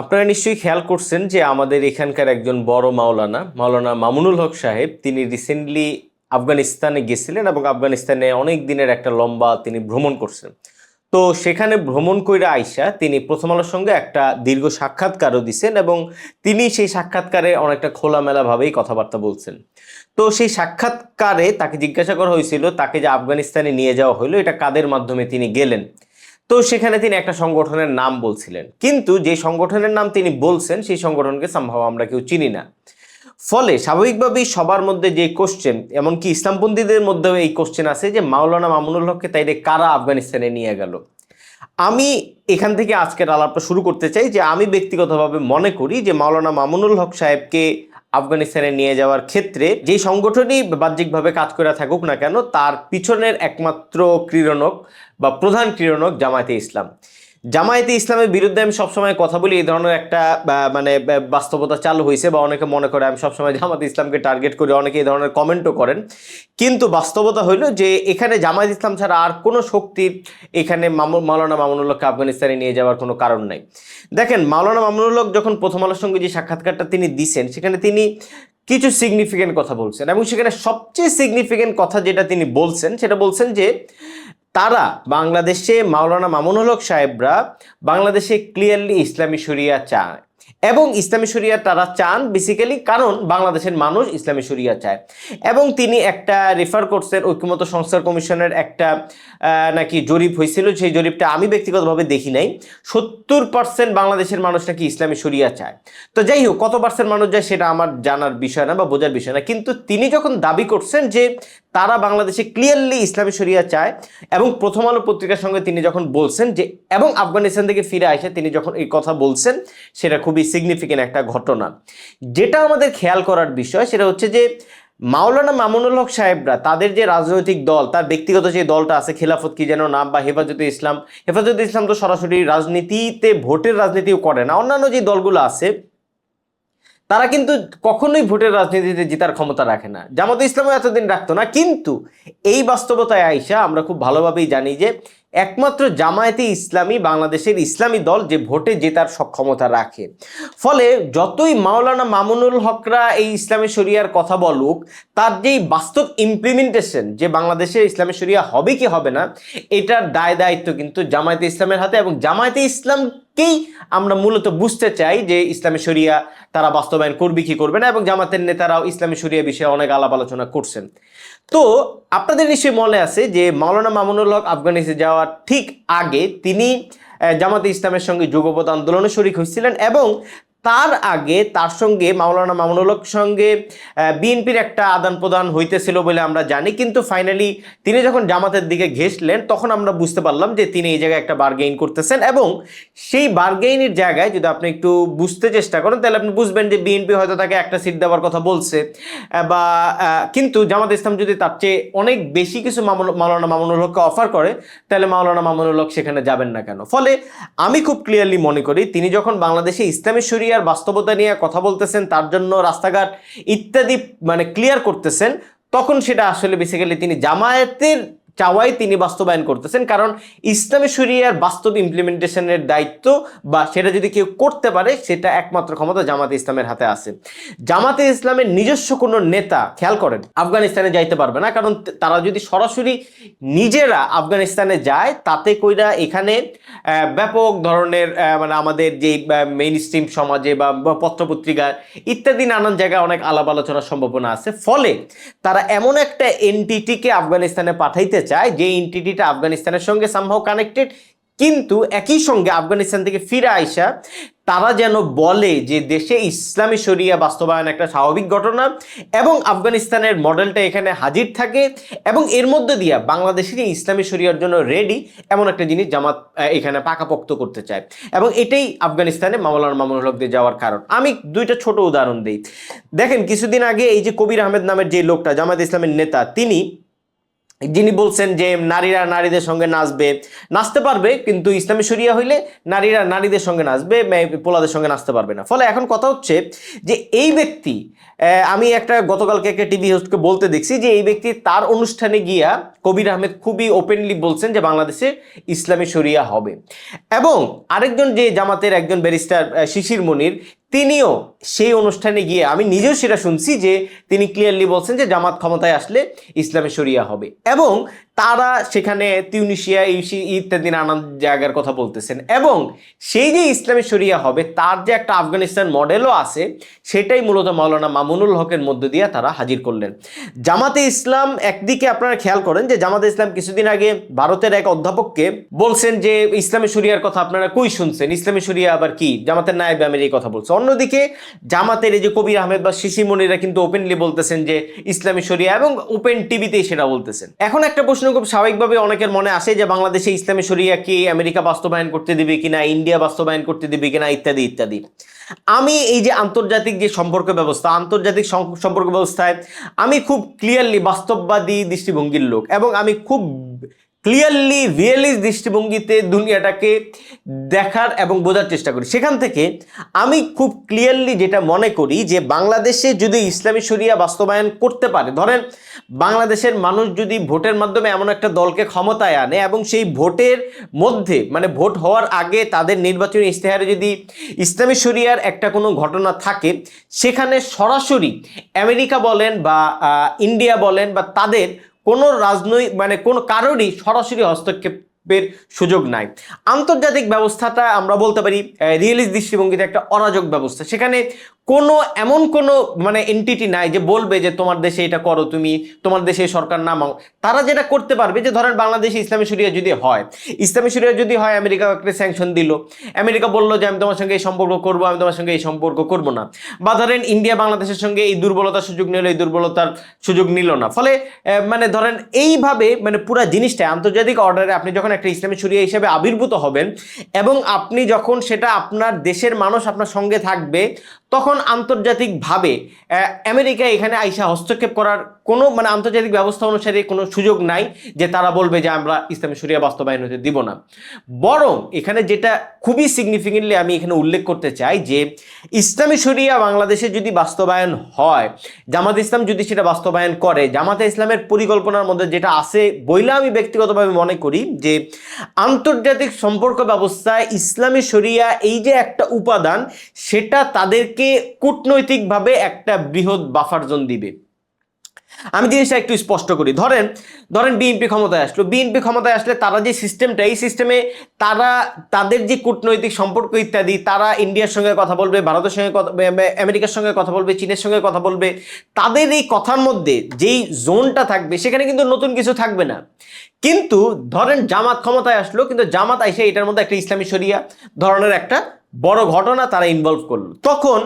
আপনারা নিশ্চয়ই খেয়াল করছেন যে আমাদের এখানকার একজন বড় মাওলানা মাওলানা মামুনুল হক সাহেব, তিনি রিসেন্টলি আফগানিস্তানে গেছিলেন এবং আফগানিস্তানে অনেক দিনের একটা লম্বা তিনি ভ্রমণ করছেন। তো সেখানে ভ্রমণ কইরা আইসা তিনি প্রথম আলোর সঙ্গে একটা দীর্ঘ সাক্ষাৎকারও দিছেন এবং তিনি সেই সাক্ষাৎকারে অনেকটা খোলামেলাভাবেই কথাবার্তা বলছেন। তো সেই সাক্ষাৎকারে তাকে জিজ্ঞাসা করা হয়েছিল, তাকে যে আফগানিস্তানে নিয়ে যাওয়া হলো এটা কাদের মাধ্যমে তিনি গেলেন? তো সেখানে তিনি একটা সংগঠনের নাম বলছিলেন। কিন্তু যে সংগঠনের নাম তিনি বলছেন, সেই সংগঠনকে সম্ভব আমরা কেউ চিনি না। ফলে স্বাভাবিকভাবেই সবার মধ্যে যে কোশ্চেন এমনকি ইসলামপন্থীদের মধ্যেও এই কোশ্চেন আছে যে, মাওলানা মামুনুল হককে তাইলে কারা আফগানিস্তানে নিয়ে গেল? আমি এখান থেকে আজকের আলাপটা শুরু করতে চাই যে, আমি ব্যক্তিগতভাবে মনে করি যে, মাওলানা মামুনুল হক সাহেবকে আফগানিস্তানে নিয়ে যাওয়ার ক্ষেত্রে যে সংগঠনই বাহ্যিকভাবে কাজ করে থাকুক না কেন, তার পিছনের একমাত্র ক্রীড়নক বা প্রধান ক্রীড়নক জামায়াতে ইসলাম। জামায়াতে ইসলামের বিরুদ্ধে আমি সবসময় কথা বলি, এই ধরনের একটা মানে বাস্তবতা চালু হয়েছে বা অনেকে মনে করে আমি সবসময় জামায়াতে ইসলামকে টার্গেট করি, অনেকে এই ধরনের কমেন্টও করেন। কিন্তু বাস্তবতা হইল যে, এখানে জামায়াত ইসলাম ছাড়া আর কোনো শক্তির এখানে মাওলানা মামুনুল্লাহকে আফগানিস্তানে নিয়ে যাওয়ার কোনো কারণ নাই। দেখেন, মাওলানা মামুনুল্লাহ যখন প্রথম আলোর সঙ্গে যে সাক্ষাৎকারটা তিনি দিছেন, সেখানে তিনি কিছু সিগনিফিকেন্ট কথা বলছেন এবং সেখানে সবচেয়ে সিগনিফিকেন্ট কথা যেটা তিনি বলছেন, সেটা বলছেন যে তারা বাংলাদেশে মাওলানা মামুনুল হক সাহেবরা বাংলাদেশে ক্লিয়ারলি ইসলামী শরিয়া চায়। এবং ইসলামী শরিয়া তারা চান বেসিক্যালি কারণ বাংলাদেশের মানুষ ইসলামী শরিয়া চায়। এবং তিনি একটা রেফার করছেন ঐক্যমত সংস্কার কমিশনের একটা নাকি জরিপ হয়েছিল, সেই জরিপটা আমি ব্যক্তিগতভাবে দেখি নাই। সত্তর পার্সেন্ট বাংলাদেশের মানুষ নাকি ইসলামী শরিয়া চায়। তো যাই হোক, কত পার্সেন্ট মানুষ যায় সেটা আমার জানার বিষয় না বা বোঝার বিষয় না। কিন্তু তিনি যখন দাবি করছেন যে তারা বাংলাদেশে ক্লিয়ারলি ইসলামী শরিয়া চায় এবং প্রথম আলো পত্রিকার সঙ্গে তিনি যখন বলছেন যে, এবং আফগানিস্তান থেকে ফিরে আসে তিনি যখন এই কথা বলছেন, সেটা খুবই সিগনিফিকেন্ট একটা ঘটনা। যেটা আমাদের খেয়াল করার বিষয়, সেটা হচ্ছে যে, মাওলানা মামুনুল হক সাহেবরা, তাদের যে রাজনৈতিক দল, তার ব্যক্তিগত যে দলটা আছে, খেলাফত কি যেন নাম বা হেফাজতে ইসলাম হেফাজতে ইসলাম তো সরাসরি রাজনীতিতে, ভোটের রাজনীতিও করে না। অন্যান্য যে দলগুলো আছে তারা কিন্তু কখনোই ভোটের রাজনীতিতে জেতার ক্ষমতা রাখে না। জামাতে ইসলামও এতদিন রাখতো না। কিন্তু এই বাস্তবতায় আইসা আমরা খুব ভালোভাবেই জানি যে একমাত্র জামায়াতে ইসলামী বাংলাদেশের ইসলামী দল যে ভোটে জেতার সক্ষমতা রাখে। ফলে যতই মাওলানা মামুনুল হকরা এই ইসলামী শরিয়ার কথা বলুক, তার যেই বাস্তব ইমপ্লিমেন্টেশন যে বাংলাদেশের ইসলামী শরিয়া হবে কি হবে না, এটার দায় দায়িত্ব কিন্তু জামায়াতে ইসলামের হাতে এবং জামায়াতে ইসলামকেই আমরা মূলত বুঝতে চাই যে ইসলামী শরিয়া তারা বাস্তবায়ন করবে কি করবে না এবং জামাতের নেতারাও ইসলামী শরিয়া বিষয়ে অনেক আলাপ আলোচনা করছেন। তো আপনাদের নিশ্চয়ই মনে আছে যে মাওলানা মামুনুল হক আফগানিস্তানে যাওয়ার ঠিক আগে তিনি জামাতে ইসলামের সঙ্গে যুগপথ আন্দোলনে শরিক হয়েছিলেন এবং তার আগে, তার সঙ্গে মাওলানা মামুনুল হক সঙ্গে বিএনপির একটা আদান প্রদান হইতেছিল বলে আমরা জানি। কিন্তু ফাইনালি তিনি যখন জামাতের দিকে ঘেসলেন তখন আমরা বুঝতে পারলাম যে তিনি এই জায়গায় একটা বার্গেইন করতেছেন এবং সেই বার্গেইনের জায়গায় যদি আপনি একটু বুঝতে চেষ্টা করেন, তাহলে আপনি বুঝবেন যে বিএনপি হয়তো তাকে একটা সিট দেওয়ার কথা বলছে। বা কিন্তু জামাত ইসলাম যদি তার চেয়ে অনেক বেশি কিছু মাওলানা মামুনুল হককে অফার করে, তাহলে মাওলানা মামুনুল হক সেখানে যাবেন না কেন? ফলে আমি খুব ক্লিয়ারলি মনে করি, তিনি যখন বাংলাদেশে ইসলামী শরিয়ার বাস্তবতা নিয়ে কথা বলতেছেন, তার জন্য রাস্তাঘাট ইত্যাদি মানে ক্লিয়ার করতেছেন, তখন সেটা আসলে বেসিক্যালি তিনি জামায়াতের চাওয়াই তিনি বাস্তবায়ন করতেছেন। কারণ ইসলামী শরিয়ার বাস্তব ইমপ্লিমেন্টেশনের দায়িত্ব বা সেটা যদি কেউ করতে পারে, সেটা একমাত্র ক্ষমতা জামাতে ইসলামের হাতে আছে। জামাতে ইসলামের নিজস্ব কোনো নেতা, খেয়াল করেন, আফগানিস্তানে যাইতে পারবে না। কারণ তারা যদি সরাসরি নিজেরা আফগানিস্তানে যায়, তাতে কইরা এখানে ব্যাপক ধরনের মানে আমাদের যে মেইন স্ট্রিম সমাজে বা পত্রপত্রিকা ইত্যাদি নানান জায়গায় অনেক আলাপ আলোচনার সম্ভাবনা আছে। ফলে তারা এমন একটা এনটিটিকে আফগানিস্তানে পাঠাইতে চায় যে এনটিটিটা আফগানিস্তানের সঙ্গে সামহাও কানেক্টেড কিন্তু একই সঙ্গে আফগানিস্তান থেকে ফিরে আইসা তারা যেন বলে যে দেশে ইসলামী শরিয়া বাস্তবায়ন একটা স্বাভাবিক ঘটনা এবং আফগানিস্তানের মডেলটা এখানে হাজির থাকে এবং এর মধ্যে দিয়ে বাংলাদেশের ইসলামী শরিয়ার জন্য রেডি এমন একটা জিনিস জামাত এখানে পাকাপোক্ত করতে চায়। এবং এটাই আফগানিস্তানে মামলার হক যাওয়ার কারণ। আমি দুইটা ছোট উদাহরণ দিই। দেখেন, কিছুদিন আগে এই যে কবির আহমেদ নামের যে লোকটা জামাত ইসলামের নেতা, তিনি যিনি বলছেন যে নারীরা নারীদের সঙ্গে নাচবে, নাচতে পারবে, কিন্তু ইসলামী শরিয়া হইলে নারীরা নারীদের সঙ্গে নাচবে পোলাদের সঙ্গে নাচতে পারবে না। ফলে এখন কথা হচ্ছে যে এই ব্যক্তি আমি একটা গতকালকে একটা টিভি হোস্টকে বলতে দেখছি যে এই ব্যক্তি তার অনুষ্ঠানে গিয়া কবির আহমেদ খুবই ওপেনলি বলছেন যে বাংলাদেশে ইসলামী শরিয়া হবে। এবং আরেকজন যে জামাতের একজন ব্যারিস্টার শিশির মনির, তিনিও সেই অনুষ্ঠানে গিয়ে আমি নিজেও সেটা শুনছি যে তিনি ক্লিয়ারলি বলছেন যে জামাত ক্ষমতায় আসলে ইসলামী শরিয়া হবে। এবং তারা সেখানে তিউনিশিয়া, ইউসি- ইত্যাদি নানান জায়গার কথা বলতেছেন। এবং সেই যে ইসলামী শরিয়া হবে, তার যে একটা আফগানিস্তান মডেলও আছে, সেটাই মূলত মাওলানা মামুনুল হকের মধ্য দিয়ে তারা হাজির করলেন। জামাতে ইসলাম একদিকে আপনারা খেয়াল করেন যে, জামাতে ইসলাম কিছুদিন আগে ভারতের এক অধ্যাপককে বলছেন যে, ইসলামী শরিয়ার কথা আপনারা কই শুনছেন? ইসলামী শরিয়া আবার কি? জামাতের নায়েব আমির এই কথা বলছে। অন্যদিকে, জামাতের এই যে কবির আহমেদ বা শিশিমণিরা কিন্তু ওপেনলি বলতেছেন যে, ইসলামী শরিয়া এবং ওপেন টিভিতেই সেটা বলতেছেন। এখন একটা প্রশ্ন খুব স্বাভাবিকভাবে অনেকের মনে আসে যে বাংলাদেশে ইসলামী শরিয়া কি আমেরিকা বাস্তবায়ন করতে দিবে কিনা, ইন্ডিয়া বাস্তবায়ন করতে দিবে কিনা, ইত্যাদি ইত্যাদি। আমি এই যে আন্তর্জাতিক যে সম্পর্ক ব্যবস্থা, আন্তর্জাতিক সম্পর্ক ব্যবস্থায় আমি খুব ক্লিয়ারলি বাস্তববাদী দৃষ্টিভঙ্গির লোক এবং আমি খুব ক্লিয়ারলি রিয়েলিস্ট দৃষ্টিভঙ্গিতে দুনিয়াটাকে দেখার এবং বোঝার চেষ্টা করি। সেখান থেকে আমি খুব ক্লিয়ারলি যেটা মনে করি যে বাংলাদেশে যদি ইসলামী শরিয়া বাস্তবায়ন করতে পারে, ধরেন বাংলাদেশের মানুষ যদি ভোটের মাধ্যমে এমন একটা দলকে ক্ষমতায় আনে এবং সেই ভোটের মধ্যে মানে ভোট হওয়ার আগে তাদের নির্বাচনী ইশতেহারে যদি ইসলামী শরিয়ার একটা কোনো ঘটনা থাকে, সেখানে সরাসরি আমেরিকা বলেন বা ইন্ডিয়া বলেন বা তাদের কোনো রাজনৈতিক মানে কোনো কারোরই সরাসরি হস্তক্ষেপের সুযোগ নাই। আন্তর্জাতিক ব্যবস্থাটা আমরা বলতে পারি রিয়েলিস্ট দৃষ্টিভঙ্গিতে একটা অরাজক ব্যবস্থা। সেখানে কোনো, এমন কোনো মানে এন্টিটি নাই যে বলবে যে তোমার দেশে এটা করো তুমি, তোমার দেশে সরকার নামাও। তারা যেটা করতে পারবে যে ধরেন বাংলাদেশে ইসলামী শরিয়া যদি হয়, ইসলামী শরিয়া যদি হয়, আমেরিকা একটা স্যাংশন দিল। আমেরিকা বলল যে আমি তোমার সঙ্গে এই সম্পর্ক করব, আমি তোমার সঙ্গে এই সম্পর্ক করব না। বা ধরেন ইন্ডিয়া বাংলাদেশের সঙ্গে এই দুর্বলতার সুযোগ নিল, এই দুর্বলতার সুযোগ নিল না। ফলে মানে ধরেন এইভাবে মানে পুরো জিনিসটা আন্তর্জাতিক অর্ডারে আপনি যখন একটা ইসলামী শরিয়া হিসেবে আবির্ভূত হবেন এবং আপনি যখন সেটা আপনার দেশের মানুষ আপনার সঙ্গে থাকবে, তখন আন্তর্জাতিকভাবে আহ, আমেরিকা এখানে আইসা হস্তক্ষেপ করার কোনো মানে আন্তর্জাতিক ব্যবস্থা অনুসারে কোনো সুযোগ নাই যে তারা বলবে যে আমরা ইসলামী শরিয়া বাস্তবায়ন হতে দিব না। বরং এখানে যেটা খুবই সিগনিফিকেন্টলি আমি এখানে উল্লেখ করতে চাই যে ইসলামী শরিয়া বাংলাদেশে যদি বাস্তবায়ন হয় জামাত ইসলাম যদি সেটা বাস্তবায়ন করে জামাতে ইসলামের পরিকল্পনার মধ্যে যেটা আছে বইলে আমি ব্যক্তিগতভাবে মনে করি যে আন্তর্জাতিক সম্পর্ক ব্যবস্থায় ইসলামী শরিয়া এই যে একটা উপাদান সেটা তাদেরকে কূটনৈতিকভাবে একটা বৃহৎ বাফার জোন দিবে। আমি জিনিসটা একটু স্পষ্ট করি। ধরেন ধরেন বিএনপি ক্ষমতায় আসলো। বিএনপি ক্ষমতায় আসলে তারা যে সিস্টেমটা এই সিস্টেমে তারা, তাদের যে কূটনৈতিক সম্পর্ক ইত্যাদি, তারা ইন্ডিয়ার সঙ্গে কথা বলবে, ভারতের সঙ্গে আমেরিকার সঙ্গে কথা বলবে, চীনের সঙ্গে কথা বলবে। তাদের এই কথার মধ্যে যেই জোনটা থাকবে, সেখানে কিন্তু নতুন কিছু থাকবে না। কিন্তু ধরেন জামাত ক্ষমতায় আসলো, কিন্তু জামাত আইসে এটার মধ্যে একটা ইসলামী শরিয়া ধরনের একটা বড় ঘটনা তারা ইনভলভ করল। তখন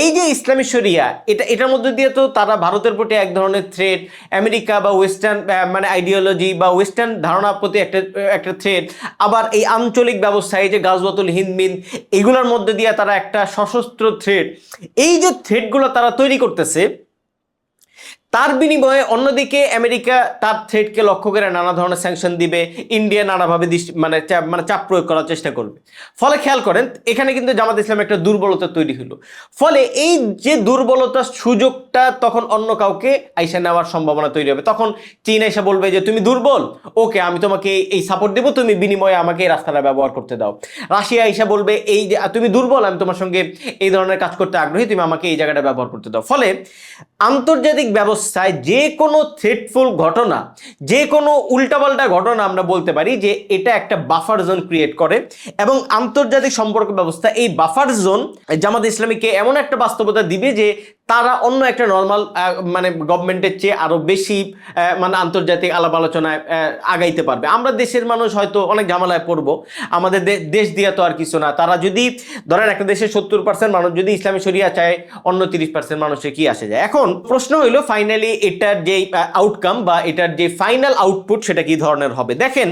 এই যে ইসলামী শরিয়া, এটা, এটার মধ্যে দিয়ে তো তারা ভারতের প্রতি এক ধরনের থ্রেড আমেরিকা বা ওয়েস্টার্ন মানে আইডিওলজি বা ওয়েস্টার্ন ধারণার প্রতি একটা একটা থ্রেড আবার এই আঞ্চলিক ব্যবস্থা, এই যে গাজওয়াতুল হিন্দমিন এগুলোর মধ্যে দিয়ে তারা একটা সশস্ত্র থ্রেড এই যে থ্রেডগুলো তারা তৈরি করতেছে তার বিনিময়ে অন্যদিকে আমেরিকা তার থ্রেডকে লক্ষ্য করে নানা ধরনের স্যাংশন দিবে। ইন্ডিয়া নানাভাবে মানে মানে চাপ প্রয়োগ করার চেষ্টা করবে। ফলে খেয়াল করেন, এখানে কিন্তু জামাত ইসলাম একটা দুর্বলতা তৈরি হলো। ফলে এই যে দুর্বলতার সুযোগটা তখন অন্য কাউকে আইসা নেওয়ার সম্ভাবনা তৈরি হবে। তখন চীন এসে বলবে যে, তুমি দুর্বল? ওকে, আমি তোমাকে এই সাপোর্ট দেবো, তুমি বিনিময়ে আমাকে এই রাস্তাটা ব্যবহার করতে দাও। রাশিয়া এসে বলবে, এই যে তুমি দুর্বল, আমি তোমার সঙ্গে এই ধরনের কাজ করতে আগ্রহী, তুমি আমাকে এই জায়গাটা ব্যবহার করতে দাও। ফলে আন্তর্জাতিক ব্যবস্থায় যে কোনো থ্রেটফুল ঘটনা, যে কোনো উল্টাপাল্টা ঘটনা আমরা বলতে পারি যে এটা একটা বাফার জোন ক্রিয়েট করে এবং আন্তর্জাতিক সম্পর্ক ব্যবস্থা এই বাফার জোন জামাত ইসলামীকে এমন একটা বাস্তবতা দিবে যে তারা অন্য একটা নর্মাল মানে গভর্নমেন্টের চেয়ে আরও বেশি মানে আন্তর্জাতিক আলাপ আলোচনায় আগাইতে পারবে। আমরা দেশের মানুষ হয়তো অনেক ঝামেলায় পড়ব। আমাদের দেশ দিয়া তো আর কিছু না। তারা যদি, ধরেন একটা দেশের সত্তর পার্সেন্ট মানুষ যদি ইসলামী শরিয়া চায়, অন্য তিরিশ পার্সেন্ট মানুষের কি আসে যায়? এখন প্রশ্ন হইল ফাইনালি এটার যে আউটকাম বা এটার যে ফাইনাল আউটপুট সেটা কি ধরনের হবে? দেখেন,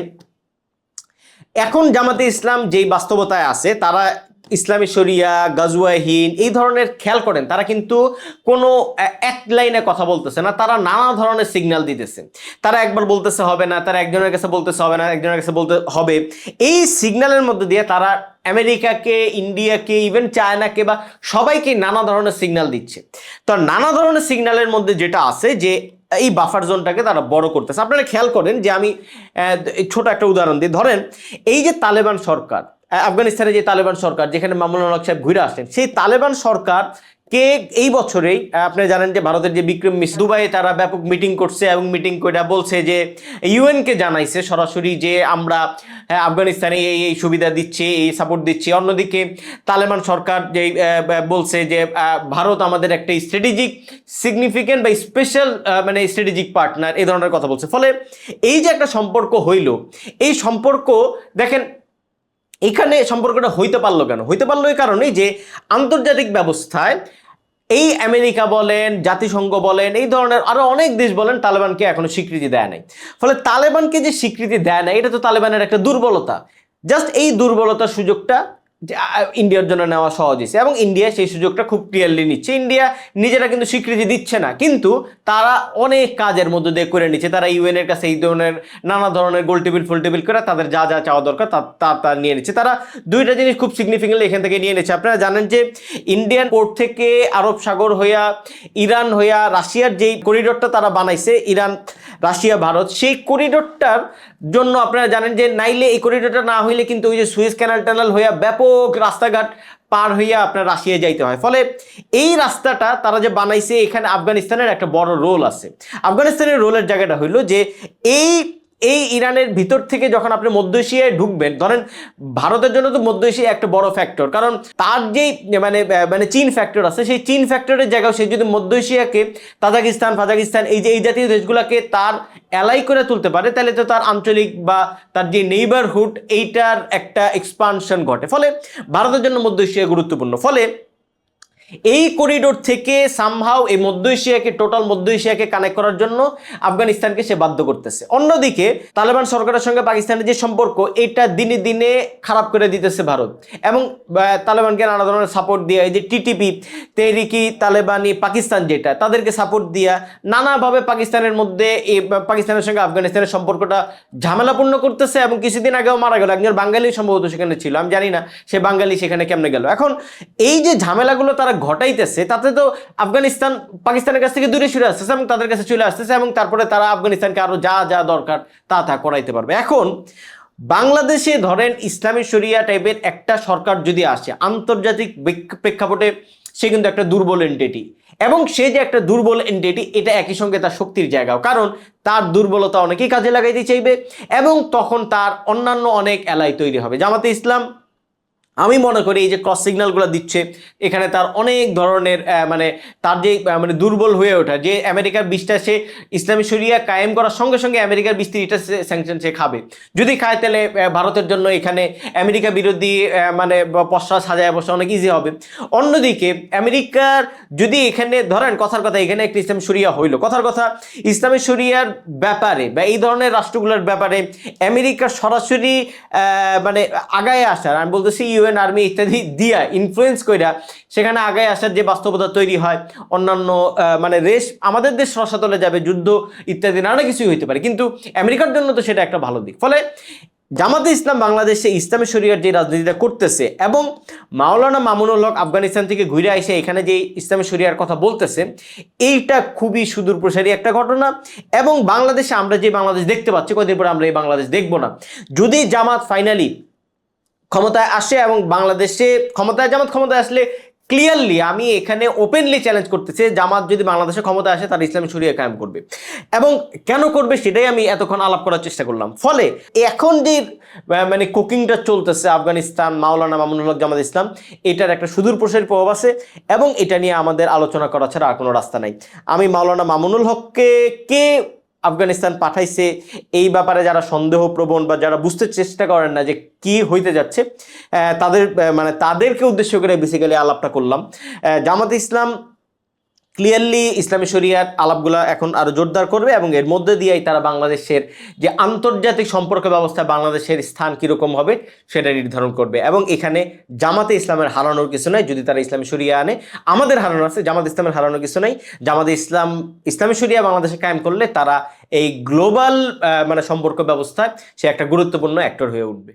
এখন জামাতে ইসলাম যেই বাস্তবতায় আছে, তারা ইসলামী শরিয়া গাজুয়াহীন এই ধরনের খেয়াল করেন, তারা কিন্তু কোনো এক লাইনে কথা বলতেছে না, তারা নানা ধরনের সিগন্যাল দিতেছে। তারা একবার বলতেছে হবে না, তারা একজনের কাছে বলতেছে হবে না, একজনের কাছে বলতে হবে। এই সিগন্যালের মধ্যে দিয়ে তারা আমেরিকাকে, ইন্ডিয়াকে ইভেন চায়নাকে বা সবাইকে নানা ধরনের সিগন্যাল দিচ্ছে। তো নানা ধরনের সিগন্যালের মধ্যে যেটা আছে যে, এই বাফার জোনটাকে তারা বড় করতেছে। আপনারা খেয়াল করেন যে আমি ছোট একটা উদাহরণ দিই ধরেন, এই যে তালেবান সরকার আফগানিস্তানে যে তালেবান সরকার যেখানে মামুনুল হক সাহেব ঘুরে আসেন সেই তালেবান সরকার কে এই বছরেই আপনি জানেন যে ভারতের যে বিক্রম মিশ্র দুবাইয়ে তারা ব্যাপক মিটিং করছে এবং মিটিং করে বলছে যে ইউএনকে জানাইছে সরাসরি যে আমরা হ্যাঁ, আফগানিস্তানে এই এই সুবিধা দিচ্ছি এই সাপোর্ট দিচ্ছি। অন্যদিকে তালেবান সরকার যে বলছে যে ভারত আমাদের একটা স্ট্র্যাটেজিক সিগনিফিকেন্ট বা স্পেশাল মানে স্ট্র্যাটেজিক পার্টনার এই ধরনের কথা বলছে। ফলে এই যে একটা সম্পর্ক হইল এই সম্পর্ক দেখেন এখানে সম্পর্কটা হইতে পারল কেন? হইতে পারল এই কারণেই যে আন্তর্জাতিক ব্যবস্থায় এই আমেরিকা বলেন, জাতিসংঘ বলেন, এই ধরনের আরও অনেক দেশ বলেন, তালেবানকে এখনও স্বীকৃতি দেয় নাই। ফলে তালেবানকে যে স্বীকৃতি দেয় না এটা তো তালেবানের একটা দুর্বলতা। জাস্ট এই দুর্বলতার সুযোগটা ইন্ডিয়ার জন্য নেওয়া সহজ হয়েছে। এবং ইন্ডিয়া সেই সুযোগটা খুব ক্লিয়ারলি নিচ্ছে। ইন্ডিয়া নিজেরা কিন্তু স্বীকৃতি দিচ্ছে না। কিন্তু তারা অনেক কাজের মধ্যে দিয়ে করে নিচ্ছে। তারা ইউএনের কাছে এই ধরনের নানা ধরনের গোল টেবিল ফুল টেবিল করে তাদের যা যা চাওয়া দরকার তা তা নিয়ে নিচ্ছে। তারা দুইটা জিনিস খুব সিগনিফিকেন্টলি এখান থেকে নিয়ে নিচ্ছে। আপনারা জানেন যে, ইন্ডিয়ান পোর্ট থেকে আরব সাগর হইয়া, ইরান হইয়া রাশিয়ার যেই করিডোরটা তারা বানাইছে, ইরান রাশিয়া, ভারত, সেই করিডোরটার জন্য আপনারা জানেন যে নাইলে এই করিডোরটা না হইলে কিন্তু ওই যে সুইস ক্যানাল ট্যানাল হইয়া ব্যাপক রাস্তাঘাট পার হইয়া আপনার রাশিয়া যাইতে হয়। ফলে এই রাস্তাটা তারা যে বানাইছে, এখানে আফগানিস্তানের একটা বড় রোল আছে। আফগানিস্তানের রোলের জায়গাটা হইল যে এই এই ইরানের ভিতর থেকে যখন আপনি মধ্য এশিয়ায় ঢুকবেন, ধরেন ভারতের জন্য তো মধ্য এশিয়া একটা বড় ফ্যাক্টর কারণ তার যেই মানে মানে চীন ফ্যাক্টর আছে, সেই চীন ফ্যাক্টরের জায়গায় সে যদি মধ্য এশিয়াকে, তাজাকিস্তান, ফাজাকিস্তান, এই যে, এই জাতীয় দেশগুলোকে তার অ্যালাই করে তুলতে পারে, তাহলে তো তার আঞ্চলিক বা তার যে নেইবারহুড এইটার একটা এক্সপানশন ঘটে। ফলে ভারতের জন্য মধ্য এশিয়া গুরুত্বপূর্ণ। ফলে এই করিডোর থেকে সামহাও এই মধ্য এশিয়াকে টোটাল মধ্য এশিয়াকে কানেক্ট করার জন্য আফগানিস্তানকে সে বাধ্য করতেছে। অন্যদিকে, তালেবান সরকারের সঙ্গে পাকিস্তানের যে সম্পর্ক, এটা দিনে দিনে খারাপ করে দিতেছে ভারত। এবং তালেবানকে নানা ধরনের সাপোর্ট দিয়ে, এই যে টিটিপি তেহরিকি, তালেবানি, পাকিস্তান যেটা, তাদেরকে সাপোর্ট দিয়া, নানাভাবে পাকিস্তানের মধ্যে এই পাকিস্তানের সঙ্গে আফগানিস্তানের সম্পর্কটা ঝামেলাপূর্ণ করতেছে এবং কিছুদিন আগেও মারা গেল। একজন বাঙালি সম্ভবত সেখানে ছিল, আমি জানি না সে বাঙালি সেখানে কেমনে গেল। এখন, এই যে ঝামেলাগুলো তারা ঘটাইতেছে, তাতে তো আফগানিস্তান পাকিস্তানের কাছ থেকে দূরে সরে আসতেছে এবং তাদের কাছে চলে আসতেছে এবং তারপরে তারা আফগানিস্তানকে আরও যা যা দরকার তা তা করাইতে পারবে। এখন, বাংলাদেশে ধরেন ইসলামী শরিয়া টাইপের একটা সরকার যদি আসে, আন্তর্জাতিক প্রেক্ষাপটে সে কিন্তু একটা দুর্বল এন্টিটি এবং সে যে একটা দুর্বল এন্টিটি এটা একই সঙ্গে তার শক্তির জায়গাও। কারণ তার দুর্বলতা অনেকেই কাজে লাগাইতে চাইবে এবং তখন তার অন্যান্য অনেক এলাই তৈরি হবে। জামাতে ইসলাম আমি মনে করি এই যে ক্রস সিগন্যালগুলো দিচ্ছে, এখানে তার অনেক ধরনের মানে তার যে মানে দুর্বল হয়ে ওঠা, যে আমেরিকার বিশটা সে ইসলামী শরিয়া কায়েম করার সঙ্গে সঙ্গে আমেরিকার বিশ তিরিশটা স্যাংশন সে খাবে। যদি খায় তাহলে ভারতের জন্য এখানে আমেরিকা বিরোধী মানে পশ্চাৎ সাজায় বসা অনেক ইজি হবে। অন্যদিকে আমেরিকার যদি এখানে, ধরেন কথার কথা, এখানে একটা ইসলাম শরিয়া হইল, কথার কথা, ইসলামী শরিয়ার ব্যাপারে বা এই ধরনের রাষ্ট্রগুলোর ব্যাপারে আমেরিকা সরাসরি মানে আগায় আসার, আমি বলতেছি ইউএন আর্মি ইত্যাদি দিয়া ইনফ্লুয়েন্স কইরা সেখানে আগায় আসার যে বাস্তবতা তৈরি হয়, অন্যান্য মানে রেশ আমাদের দেশ রসাতলে যাবে, যুদ্ধ ইত্যাদি নানা কিছুই হইতে পারে। কিন্তু আমেরিকার জন্য তো সেটা একটা ভালো দিক। ফলে জামাতে ইসলাম বাংলাদেশে ইসলামী শরিয়ার যে রাজনীতিটা করতেছে এবং মাওলানা মামুনুল হক আফগানিস্তান থেকে ঘুরে এসে এখানে যে ইসলামী শরিয়ার কথা বলতেছে, এইটা খুবই সুদূর প্রসারী একটা ঘটনা এবং বাংলাদেশে আমরা যে বাংলাদেশ দেখতে পাচ্ছি, কদিন পরে আমরা এই বাংলাদেশ দেখব না। যদি জামাত ফাইনালি ক্ষমতায় আসে এবং বাংলাদেশে ক্ষমতায়, জামাত ক্ষমতায় আসলে ক্লিয়ারলি আমি এখানে ওপেনলি চ্যালেঞ্জ করতেছি, জামাত যদি বাংলাদেশে ক্ষমতায় আসে তার ইসলামী শরিয়া কায়েম করবে। এবং কেন করবে সেটাই আমি এতক্ষণ আলাপ করার চেষ্টা করলাম। ফলে এখন যে মানে কুকিংটা চলতেছে আফগানিস্তান, মাওলানা মামুনুল হক জামাত ইসলাম, এটার একটা সুদূর প্রসারী প্রভাব আছে এবং এটা নিয়ে আমাদের আলোচনা করা ছাড়া আর কোনো রাস্তা নাই। আমি মাওলানা মামুনুল হককে কে আফগানিস্তান পাঠাইছে, এই ব্যাপারে যারা সন্দেহপ্রবণ বা যারা বুঝতে চেষ্টা করেন না যে কি হইতে যাচ্ছে তাদের মানে তাদেরকে উদ্দেশ্য করে বেসিক্যালি আলাপটা করলাম। জামাত ইসলাম ক্লিয়ারলি ইসলামী শরিয়ার আলাপগুলো এখন আরও জোরদার করবে এবং এর মধ্যে দিয়েই তারা বাংলাদেশের যে আন্তর্জাতিক সম্পর্ক ব্যবস্থা বাংলাদেশের স্থান কীরকম হবে, সেটা নির্ধারণ করবে। এবং এখানে জামাতে ইসলামের হারানোর কিছু নাই, যদি তারা ইসলামী শরিয়া আনে। আমাদের হারানো আছে, জামাত ইসলামের হারানোর কিছু নাই। জামাতে ইসলাম, ইসলামী শরিয়া বাংলাদেশে কায়েম করলে তারা এই গ্লোবাল মানে সম্পর্ক ব্যবস্থায় সে একটা গুরুত্বপূর্ণ অ্যাক্টর হয়ে উঠবে।